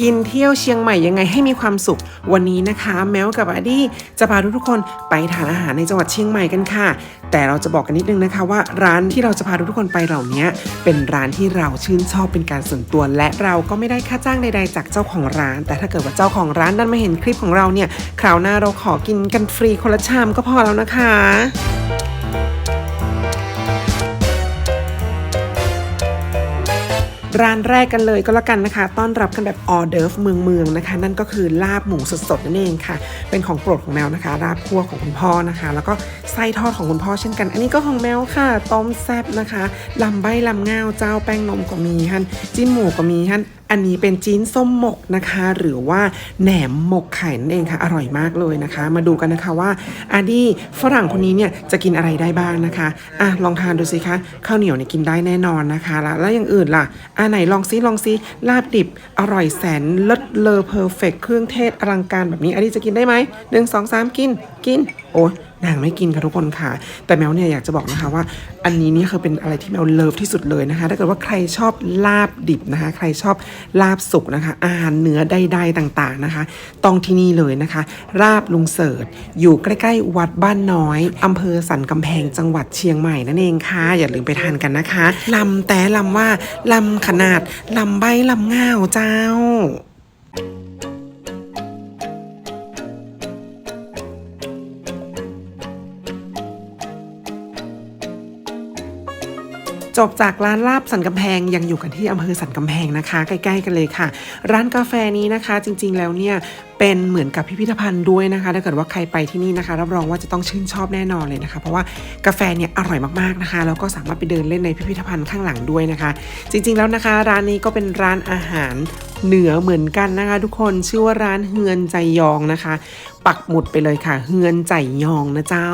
กินเที่ยวเชียงใหม่ยังไงให้มีความสุข วันนี้นะคะ แมวกับอดี้จะพาทุกๆคนไปทานอาหารในจังหวัดเชียงใหม่กันค่ะ แต่เราจะบอกกันนิดนึงนะคะว่าร้านที่เราจะพาทุกๆคนไปเหล่านี้เป็นร้านที่เราชื่นชอบเป็นการส่วนตัว และเราก็ไม่ได้ค่าจ้างใดๆ จากเจ้าของร้าน แต่ถ้าเกิดว่าเจ้าของร้านดันมาเห็นคลิปของเราเนี่ยคราวหน้าเราขอกินกันฟรีคนละชามก็พอแล้วนะคะ ร้านแรกกันเลยก็แล้วกันนะคะ ต้อนรับกันแบบออเดิร์ฟเมืองเมืองนะคะ นั่นก็คือลาบหมูสดๆนั่นเองค่ะ เป็นของโปรดของแมวนะคะลาบคั่วของคุณพ่อนะคะ แล้วก็ไส้ทอดของคุณพ่อเช่นกัน อันนี้ก็ของแมวค่ะต้มแซบนะคะลำใบลำงาวเจ้าแป้งนมก็มีฮันจิ้มหมูก็มีฮันอันนี้เป็นจีนส้มหมกนะคะ หรือว่าแหนมหมกไข่นั่นเองค่ะ อร่อยมากเลยนะคะ มาดูกันนะคะว่าอาดี้ฝรั่งคนนี้เนี่ยจะกินอะไรได้บ้างนะคะอะลองทานดูสิคะข้าวเหนียวเนี่ยกินได้แน่นอนนะคะแล้วแล้วอย่างอื่นล่ะอะไหนลองซิลองซิลาบดิบ อร่อยแสนเลิศเลอเพอร์เฟกเครื่องเทศอลังการแบบนี้อันนี้จะกินได้ไหมหนึ่งสองสามกินกิน โอ้ นางไม่กินค่ะทุกคนค่ะ แต่แมวเนี่ยอยากจะบอกนะคะว่า อันนี้นี่คือเป็นอะไรที่แมวเลิฟที่สุดเลยนะคะ ถ้าเกิดว่าใครชอบลาบดิบนะคะ ใครชอบลาบสุกนะคะ อาหารเนื้อใดๆต่างๆนะคะ ต้องที่นี่เลยนะคะ ราบลุงเสิร์ชอยู่ใกล้ๆ วัดบ้านน้อยอำเภอสันกำแพงจังหวัดเชียงใหม่นั่นเองค่ะ อย่าลืมไปทานกันนะคะลำแต่ลำว่าลำขนาดลำใบลำง่าวเจ้า จบจากร้านลาบสันกำแพงยังอยู่กันที่อำเภอสันกำแพงนะคะ ใกล้ๆกันเลยค่ะ ร้านกาแฟนี้นะคะจริงๆแล้วเนี่ยเป็นเหมือนกับพิพิธภัณฑ์ด้วยนะคะถ้าเกิดว่าใครไปที่นี่นะคะ รับรองว่าจะต้องชื่นชอบแน่นอนเลยนะคะ เพราะว่ากาแฟเนี่ยอร่อยมากๆนะคะแล้วก็สามารถไปเดินเล่นในพิพิธภัณฑ์ข้างหลังด้วยนะคะ จริงๆแล้วนะคะ ร้านนี้ก็เป็นร้านอาหารเหนือเหมือนกันนะคะ ทุกคนชื่อว่าร้านเฮือนใจยองนะคะ ปักหมุดไปเลยค่ะ เฮือนใจยองนะเจ้า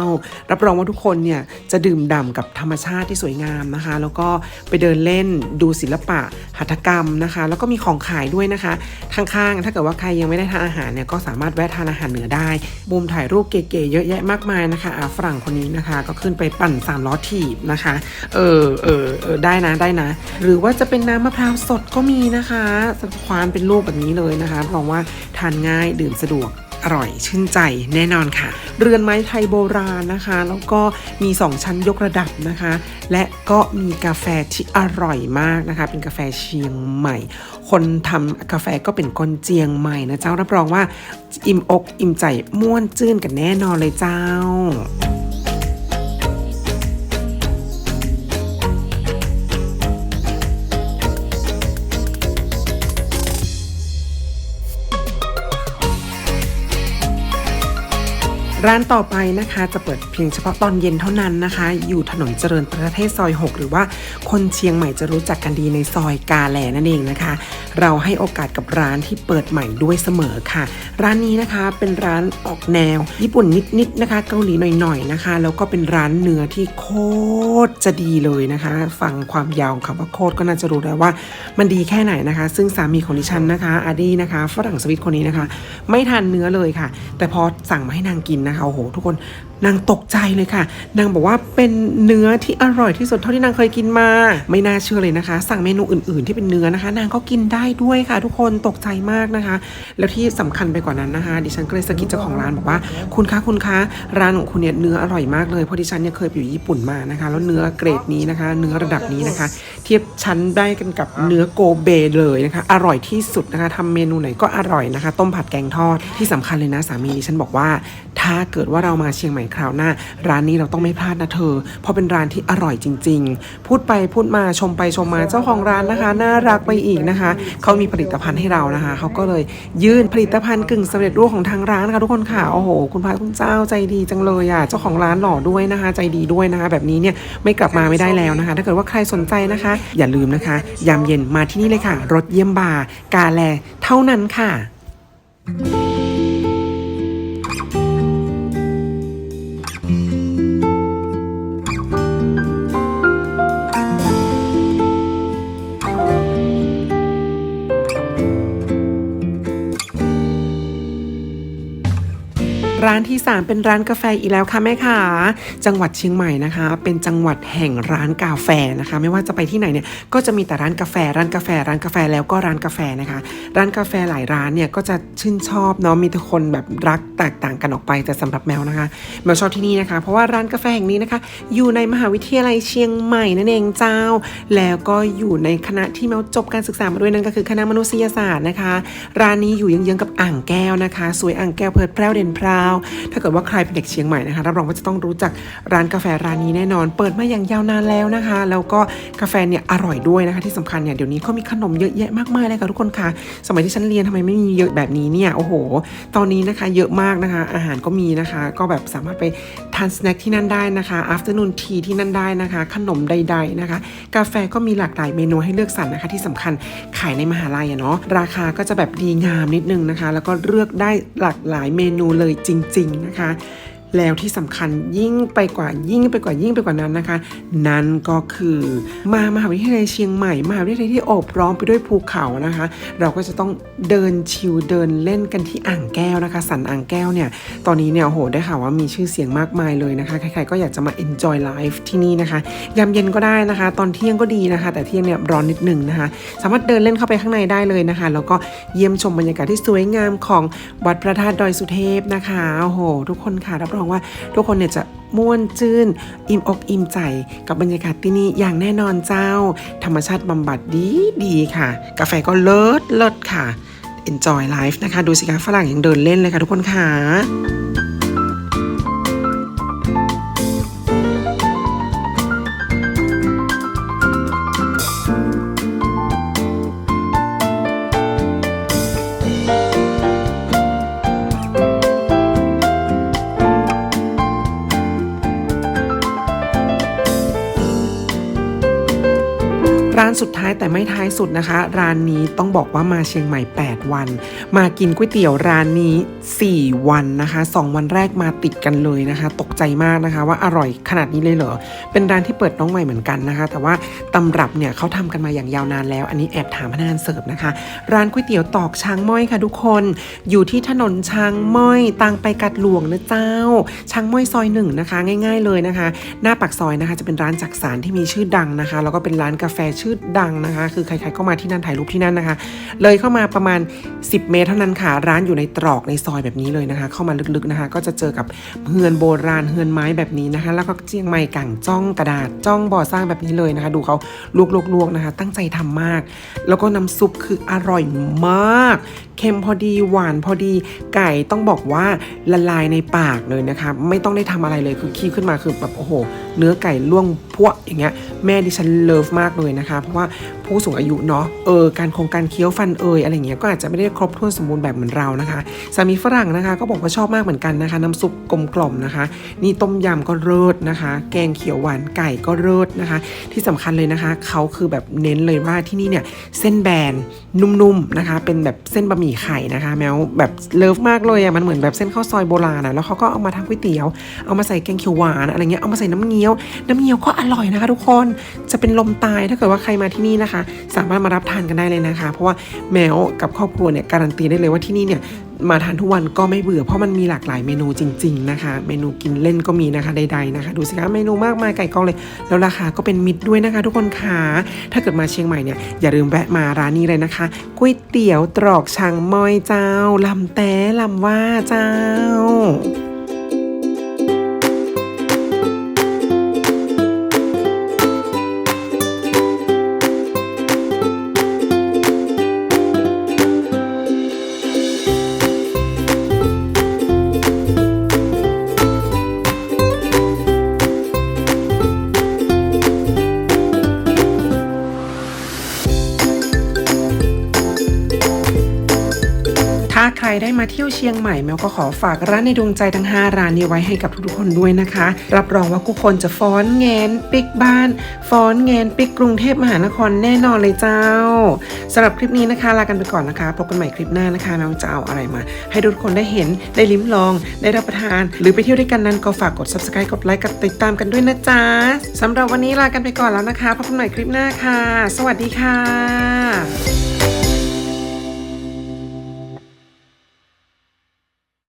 รับรองว่าทุกคนเนี่ยจะดื่มด่ำกับธรรมชาติที่สวยงามนะคะ แล้วก็ไปเดินเล่นดูศิลปะหัตถกรรมนะคะ แล้วก็มีของขายด้วยนะคะข้างๆ ถ้าเกิดว่าใครยังไม่ได้ทานอาหารเนี่ยก็สามารถแวะทานอาหารเหนือได้ มุมถ่ายรูปเก๋ๆเยอะแยะมากมายนะคะอาฝรั่งคนนี้นะคะ ก็ขึ้นไปปั่นสามล้อถีบนะคะ เออเออเออได้นะได้นะ หรือว่าจะเป็นน้ำมะพร้าวสดก็มีนะคะควานเป็นลูกแบบนี้เลยนะคะรับรองว่าทานง่ายดื่มสะดวก อร่อยชื่นใจแน่นอนค่ะ เรือนไม้ไทยโบราณนะคะ แล้วก็มี 2 ชั้นยกระดับนะคะ และก็มีกาแฟที่อร่อยมากนะคะ เป็นกาแฟเชียงใหม่ คนทำกาแฟก็เป็นคนเจียงใหม่นะเจ้ารับรองว่าอิ่มอกอิ่มใจม่วนจื้นกันแน่นอนเลยเจ้า ร้านต่อไปนะคะจะเปิดเพียงเฉพาะตอนเย็นเท่านั้นนะคะ อยู่ถนนเจริญประเทศซอย 6 หรือว่าคนเชียงใหม่จะรู้จักกันดีในซอยกาแลนั่นเองนะคะ เราให้โอกาสกับร้านที่เปิดใหม่ด้วยเสมอค่ะ ร้านนี้นะคะเป็นร้านออกแนว ญี่ปุ่นนิดๆนะคะ เกาหลีหน่อยๆนะคะ แล้วก็เป็นร้านเนื้อที่โคตรจะดีเลยนะคะ ฟังความยาวของคำว่าโคตรก็น่าจะรู้แล้วว่า มันดีแค่ไหนนะคะ ซึ่งสามีของดิฉันนะคะอาดีนะคะฝรั่งสวิตคนนี้นะคะ ไม่ทานเนื้อเลยค่ะ แต่พอสั่งมาให้นางกินนะคะโอ้โหทุกคนนางตกใจเลยค่ะ นางบอกว่าเป็นเนื้อที่อร่อยที่สุดเท่าที่นางเคยกินมา ไม่น่าเชื่อเลยนะคะ สั่งเมนูอื่นๆ ที่เป็นเนื้อนะคะ นางก็กินได้ด้วยค่ะ ทุกคนตกใจมากนะคะ แล้วที่สำคัญไปกว่านั้นนะคะ ดิฉันก็เลยสกิดเจ้าของร้านบอกว่า คุณคะคุณคะร้านของคุณเนี่ยเนื้ออร่อยมากเลยเพราะดิฉันเนี่ยเคยไปอยู่ญี่ปุ่นมานะคะ แล้วเนื้อเกรดนี้นะคะ เนื้อระดับนี้นะคะ เทียบชั้นได้กันกับเนื้อโกเบเลยนะคะ อร่อยที่สุดนะคะทำเมนูไหนก็อร่อยนะคะ ต้มผัดแกงทอดที่สำคัญเลยนะสามีดิฉันบอกว่าถ้าเกิดว่าเรามาเชียงใหม่คราวหน้า ร้านนี้เราต้องไม่พลาดนะเธอ เพราะเป็นร้านที่อร่อยจริง ๆ พูดไปพูดมาชมไปชมมาเจ้าของร้านนะคะ น่ารักไปอีกนะคะ เขามีผลิตภัณฑ์ให้เรานะคะ เขาก็เลยยื่นผลิตภัณฑ์กึ่งสำเร็จรูปของทางร้านนะคะทุกคนค่ะ โอ้โห คุณพระคุณเจ้าใจดีจังเลยอะ เจ้าของร้านหล่อด้วยนะคะ ใจดีด้วยนะคะ แบบนี้เนี่ยไม่กลับมาไม่ได้แล้วนะคะ ถ้าเกิดว่าใครสนใจนะคะ อย่าลืมนะคะ ยามเย็นมาที่นี่เลยค่ะ รถเยี่ยมบาร์กาแลเท่านั้นค่ะร ร้านที่ 3 เป็นร้านกาแฟอีกแล้วค่ะแม่ค่ะจังหวัดเชียงใหม่นะคะ เป็นจังหวัดแห่งร้านกาแฟนะคะ ไม่ว่าจะไปที่ไหนเนี่ยก็จะมีแต่ร้านกาแฟ ร้านกาแฟ ร้านกาแฟแล้วก็ร้านกาแฟนะคะ ร้านกาแฟหลายร้านเนี่ยก็จะชื่นชอบเนาะมีทุกคนแบบรักแตกต่างกันออกไปแต่สำหรับแมวนะคะแมวชอบที่นี่นะคะ เพราะว่าร้านกาแฟแห่งนี้นะคะ อยู่ในมหาวิทยาลัยเชียงใหม่นั่นเองเจ้า แล้วก็อยู่ในคณะที่แมวจบการศึกษามาด้วยนั่นก็คือคณะมนุษยศาสตร์นะคะ ร้านนี้อยู่ยื้องๆกับอ่างแก้วนะคะ สวยอ่างแก้วเพลิดเพลินเด่นพราวถ้าเกิดว่าใครเป็นเด็กเชียงใหม่นะคะรับรองว่าจะต้องรู้จักร้านกาแฟร้านนี้แน่นอน เปิดมาอย่างยาวนานแล้วนะคะ แล้วก็กาแฟเนี่ยอร่อยด้วยนะคะ ที่สำคัญเนี่ยเดี๋ยวนี้เขามีขนมเยอะแยะมากมายเลยค่ะทุกคนค่ะ สมัยที่ฉันเรียนทำไมไม่มีเยอะแบบนี้เนี่ยโอ้โห ตอนนี้นะคะเยอะมากนะคะ อาหารก็มีนะคะ ก็แบบสามารถไปทานสแน็คที่นั่นได้นะคะ afternoon tea ที่นั่นได้นะคะ ขนมใด ๆนะคะ กาแฟก็มีหลากหลายเมนูให้เลือกสรรนะคะ ที่สำคัญขายในมหาลัยอะเนาะราคาก็จะแบบดีงามนิดนึงนะคะ แล้วก็เลือกได้หลากหลายเมนูเลยจริงจริง ๆ นะคะ แล้วที่สำคัญยิ่งไปกว่ายิ่งไปกว่ายิ่งไปกว่านั้นนะคะ นั่นก็คือมามหาวิทยาลัยเชียงใหม่มหาวิทยาลัยที่โอบล้อมไปด้วยภูเขานะคะ เราก็จะต้องเดินชิลเดินเล่นกันที่อ่างแก้วนะคะ สันอ่างแก้วเนี่ย ตอนนี้เนี่ยโอ้โหได้ข่าวว่ามีชื่อเสียงมากมายเลยนะคะ ใครๆก็อยากจะมา enjoy life ที่นี่นะคะยามเย็นก็ได้นะคะ ตอนเที่ยงก็ดีนะคะ แต่เที่ยงเนี่ยร้อนนิดหนึงนะคะ สามารถเดินเล่นเข้าไปข้างในได้เลยนะคะ แล้วก็เยี่ยมชมบรรยากาศที่สวยงามของวัดพระธาตุดอยสุเทพนะคะโอ้โห ทุกคนค่ะรับรองว่าทุกคนเนี่ยจะม่วนจื้นอิ่มอกอิ่มใจกับบรรยากาศที่นี่อย่างแน่นอนเจ้า ธรรมชาติบำบัดดีดีค่ะ กาแฟก็เลิศเลิศค่ะ enjoy life นะคะ ดูสิคะฝรั่งยังเดินเล่นเลยค่ะทุกคนค่ะานสุดท้ายแต่ไม่ท้ายสุดนะคะ ร้านนี้ต้องบอกว่ามาเชียงใหม่ 8 วัน มากินก๋วยเตี๋ยวร้านนี้ 4 วันนะคะ 2 วันแรกมาติดกันเลยนะคะ ตกใจมากนะคะ ว่าอร่อยขนาดนี้เลยเหรอ เป็นร้านที่เปิดน้องใหม่เหมือนกันนะคะ แต่ว่าตำรับเนี่ยเขาทำกันมาอย่างยาวนานแล้ว อันนี้แอบถามพนักงานเสิร์ฟนะคะ ร้านก๋วยเตี๋ยวตอกช้างม้อยค่ะทุกคน อยู่ที่ถนนช้างม้อยตังไปกัดหลวงนะเจ้า ช้างม้อยซอยหนึ่งนะคะ ง่าย ๆเลยนะคะ หน้าปากซอยนะคะ จะเป็นร้านจักสารที่มีชื่อดังนะคะ แล้วก็เป็นร้านกาแฟชื่อดังนะคะ คือใครๆก็มาที่นั่นถ่ายรูปที่นั่นนะคะ เลยเข้ามาประมาณ 10 เมตรเท่านั้นค่ะ ร้านอยู่ในตรอกในซอยแบบนี้เลยนะคะ เข้ามาลึกๆนะคะ ก็จะเจอกับเฮือนโบราณเฮือนไม้แบบนี้นะคะ แล้วก็เจียงใหม่กังจ้องกระดาษจ้องบ่อสร้างแบบนี้เลยนะคะ ดูเขาลวกๆๆนะคะ ตั้งใจทำมาก แล้วก็น้ำซุปคืออร่อยมากเค็มพอดีหวานพอดีไก่ต้องบอกว่าละลายในปากเลยนะคะ ไม่ต้องได้ทำอะไรเลยคือคีบขึ้นมาคือแบบโอ้โห เนื้อไก่ล่วงพวกอย่างเงี้ยแม่ดิฉันเลิฟมากเลยนะคะเพราะว่า ผู้สูงอายุเนาะเออการโครงการเคี้ยวฟันเอยอะไรเงี้ยก็อาจจะไม่ได้ครบถ้วนสมบูรณ์แบบเหมือนเรานะคะสามีฝรั่งนะคะ ก็บอกว่าชอบมากเหมือนกันนะคะ น้ำซุปกลมกล่อมนะคะ นี่ต้มยำก็เลิศนะคะ แกงเขียวหวานไก่ก็เลิศนะคะ ที่สำคัญเลยนะคะเขาคือแบบเน้นเลยว่าที่นี่เนี่ยเส้นแบนนุ่มๆนะคะ เป็นแบบเส้นบะหมี่ไข่นะคะ แมวแบบเลิฟมากเลยอะมันเหมือนแบบเส้นข้าวซอยโบราณอะแล้วเขาก็เอามาทำก๋วยเตี๋ยว เอามาใส่แกงเขียวหวานอะไรเงี้ยเอามาใส่น้ำเงี้ยว น้ำเงี้ยวก็อร่อยนะคะ ทุกคนจะเป็นลมตายถ้าเกิดว่าใครมาที่นี่นะคะสามารถมารับทานกันได้เลยนะคะ เพราะว่าแมวกับครอบครัวเนี่ยการันตีได้เลยว่าที่นี่เนี่ยมาทานทุกวันก็ไม่เบื่อเพราะมันมีหลากหลายเมนูจริง ๆนะคะ เมนูกินเล่นก็มีนะคะใดๆนะคะ ดูสิคะเมนูมากมายไก่กองเลย แล้วราคาก็เป็นมิตรด้วยนะคะ ทุกคนค่ะถ้าเกิดมาเชียงใหม่เนี่ยอย่าลืมแวะมาร้านนี้เลยนะคะก๋วยเตี๋ยวตรอกช้างมอยเจ้าลำแต่ลำว่าเจ้า ถ้าใครได้มาเที่ยวเชียงใหม่แมวก็ขอฝากร้านในดวงใจทั้ง 5 ร้านนี้ไว้ให้กับทุกๆคนด้วยนะคะ รับรองว่าทุกคนจะฟ้อนแงนปิกบ้าน ฟ้อนแงนปิกกรุงเทพมหานครแน่นอนเลยเจ้าสำหรับคลิปนี้นะคะลากันไปก่อนนะคะพบกันใหม่คลิปหน้านะคะแมวจะเอาอะไรมา ให้ทุกคนได้เห็นได้ลิ้มลอง ได้รับประทาน หรือไปเที่ยวด้วยกันนั้นก็ฝากกด subscribe กดไลค์กดติดตามกันด้วยนะจ๊ะสำหรับวันนี้ลากันไปก่อนแล้วนะคะพบกันใหม่คลิปหน้าค่ะ สวัสดีค่ะ